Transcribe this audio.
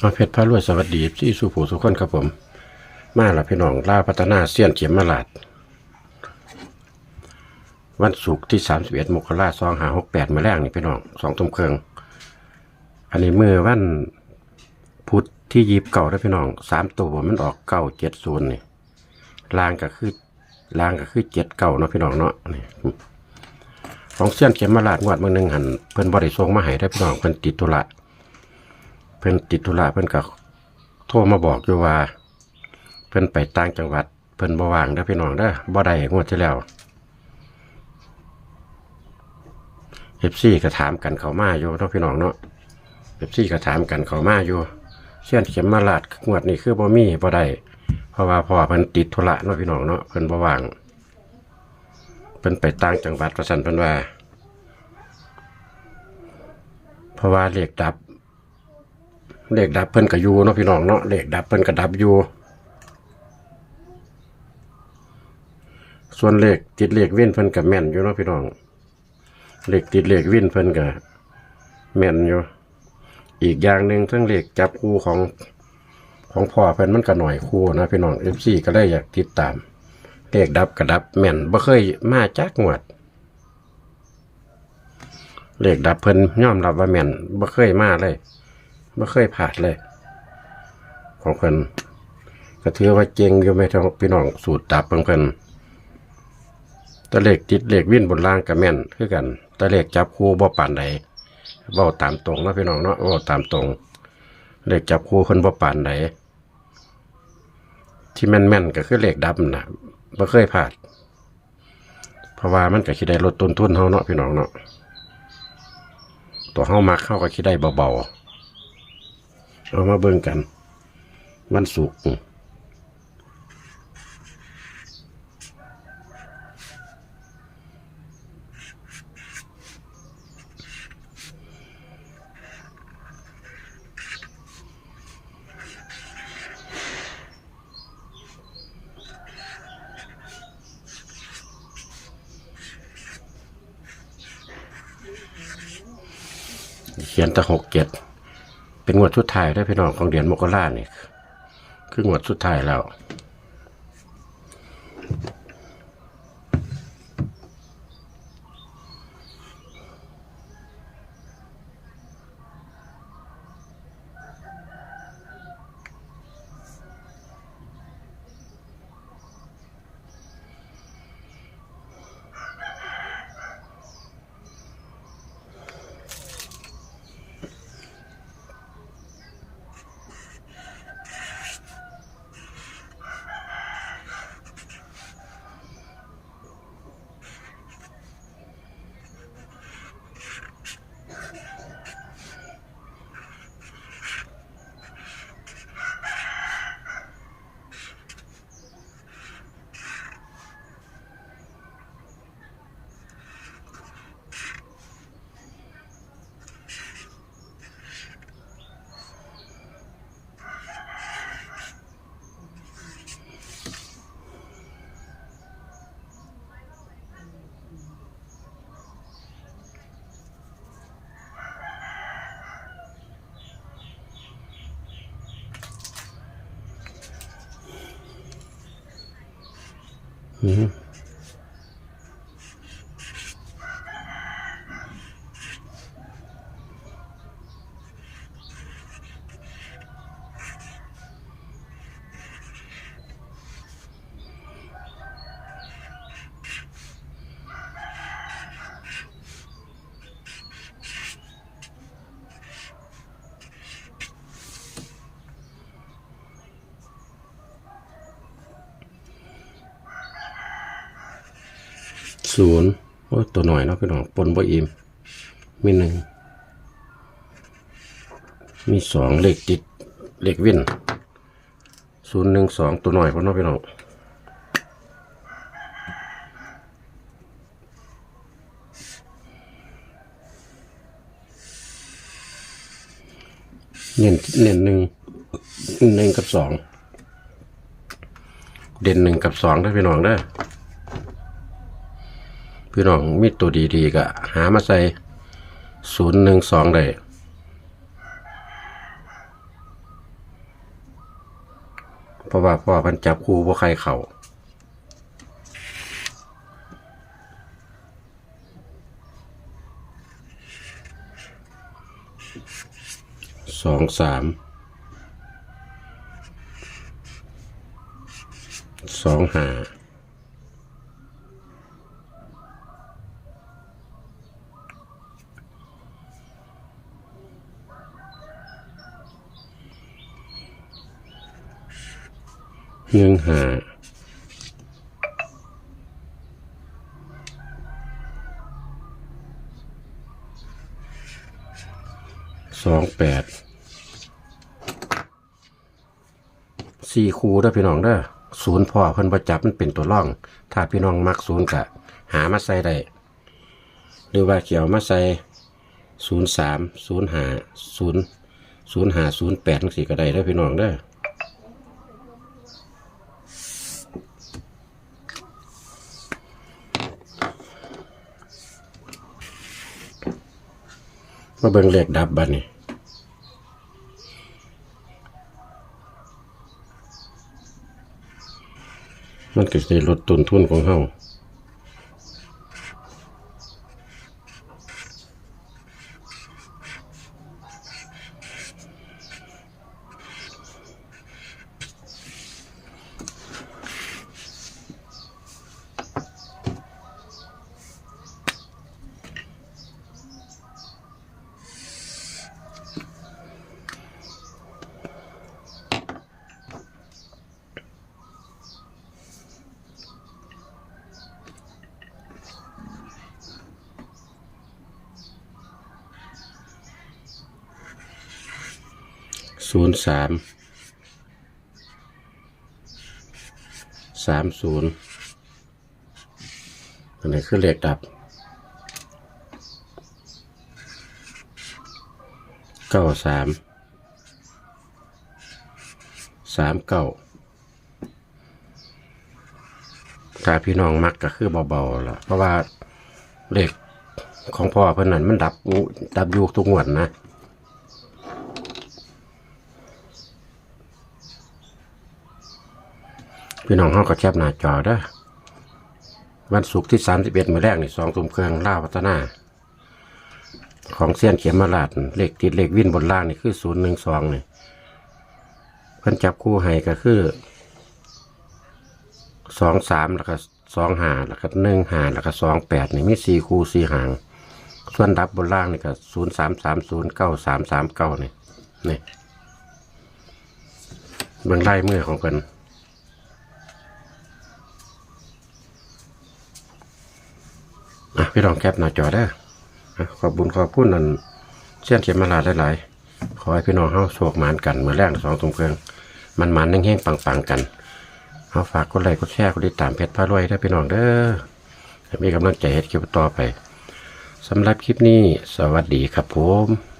เอาเพชรพระรวยสวัสดีที่สุผูสุขคนครับผม มาละพี่น้องล่าพัฒนาเสี้ยนเขียมมาลาด วันศุกร์ที่สามสิบเอ็ดมกราสองหาหกแปดมาแรกนี่พี่น้องสองทุ่มครึ่งอันนี้มือวันพุธที่ยีบเก่าได้อพี่น้องสามตัวมันออกเก้าเจ็ดศูนย์นี่ลางก็คือลางก็คือเจ็ดเก่าเนาะพี่น้องเนาะนี่ของเสี้ยนเขียมมาลาดงวดเมื่อหนึ่งหันเพิ่นบริทรงมาให้ได้พี่น้องเพิ่นติดธุระ พิ่นติดธุระเพิ่นก็โทรมาบอกอยู่ว่า เพิ่นไปต่างจังหวัด เพิ่นบ่ว่างเด้อพี่น้องเด้อบ่ได้งวดที่แล้ว FC ก็ถามกันเขามาอยู่เนาะพี่น้องเนาะ FC ก็ถามกันเขามาอยู่เสี้ยนเข็มมาลาดงวดนี้คือบ่มีบ่ได้เพราะว่าพ่อเพิ่นติดธุระเนาะพี่น้องเนาะเพิ่นบ่ว่างเพิ่นไปต่างจังหวัดว่าซั่นเพิ่นว่าเพราะว่าเลขดับ เลขดับเพิ่นก็อยู่เนาะพี่น้องเนาะเลขดับเพิ่นก็ดับยูส่วนเลขติดเลขวินเพิ่นก็แม่นอยู่เนาะพี่น้องเลขติดเลขวินเพิ่นก็แม่นอยู่อีกอย่างหนึ่งทั้งเลขจับคู่ของของพ่อเพิ่นมันก็หน่อยคู่นะพี่น้อง FC ก็ได้อยากติดตามเลขดับก็ดับแม่นบ่เคยมาจักงวดเลขดับเพิ่นยอมรับว่าแม่นบ่เคยมาเลย ไม่เคยผ่านเลย ของเพิ่นก็ถือว่าเจงอยู่ไม่ท้องพี่น้องสูตรดับของเพิ่นตะเลขติดเลขวิ่นบนล่างกับแม่นคือกันตะเลขจับคู่บ่ปานใดเว้าตามตรงนะพี่น้องเนาะเว้าตามตรง เลขจับคู่เพิ่นบ่ปานใดที่แม่นๆก็คือเลขดับน่ะบ่เคยผ่านเพราะว่ามันก็คิดได้ลดต้นทุนเฮาเนาะพี่น้องเนาะตัวเฮามักเฮาก็คิดได้เบาๆ เอามาเบิ่งกัน วันศุกร์เขียนตะหกเจ็ด เป็นงวดสุดท้ายได้พี่น้องของเดือนมกราเนี่ยคืองวดสุดท้ายแล้ว อื ศูนย์โอ้ตัวหน่อยเนาะพี่น้องปนบ่อิ่มมีหนึ่งมีสองเลขติดเลขวินศูนย์หนึ่งสองตัวหน่อยพ่อเนาะพี่น้องเน้นเน้นหนึ่งหนึ่งกับสองเด่นหนึ่งกับสองได้พี่น้องได้ พี่น้องมีตัวดีๆก็หามาใส่ศูนย์หนึ่งสองได้เพราะว่าพ่อพันจับคู่บ่ใครเข่าสองสามสองห้า ห้าสองแปดสี่คูเด้อพี่น้องเด้อศูนย์พ่อเพิ่นประจับมันเป็นตัวร่อง ถ้าพี่น้องมักศูนย์กะ หามาใส่ได้หรือว่าเขียวมาใส่ศูนย์สามศูนย์หาศูนย์ศูนย์หาศูนย์แปดทั้งสี่ก็ได้เด้อพี่น้องเด้อ มาเบิ่งเลขดับบัดนี้มันก็สิลดต้นทุนของเฮา ศูนย์สามสามศูนย์อันนี้คือเลขดับเก้าสามสามเก้าถ้าพี่น้องมักก็คือเบาๆล่ะเพราะว่าเลขของพ่อเพื่อนนั้นมันดับดับอยูทุกงวดนะ พี่น้องเฮาก็แคบหน้าจอเด้อวันศุกร์ที่31มื้อแรกนี่สองทุ่มเครื่องล่าวพัฒนา ของเซียนเขียมมาลาดเลขติดเลขวินบนล่างนี่คือ012นี่เพิ่นจับคู่ให้ก็คือ23แล้วก็25แล้วก็15แล้วก็28นี่มี4คู่4หาง ส่วนดับบนล่างนี่ก็03309339นี่นี่เบิ่งลายมือของเพิ่น อะพี่รองแคปหน้าจอได้ขอบบุญขอบคุณนั่นเชี่ยนเขียนมาลาหลายๆ ขอให้พี่น้องเฮาโชคหมานกันเมื่อแรกสองตรงเครื่องมันมันแห้งๆปังๆกันเอาฝากกดไลค์กดแชร์กดติดตามเพจพารวยได้พี่น้องเด้อมีกำลังใจเฮ็ดคลิปต่อไปสำหรับคลิปนี้ สวัสดีครับผม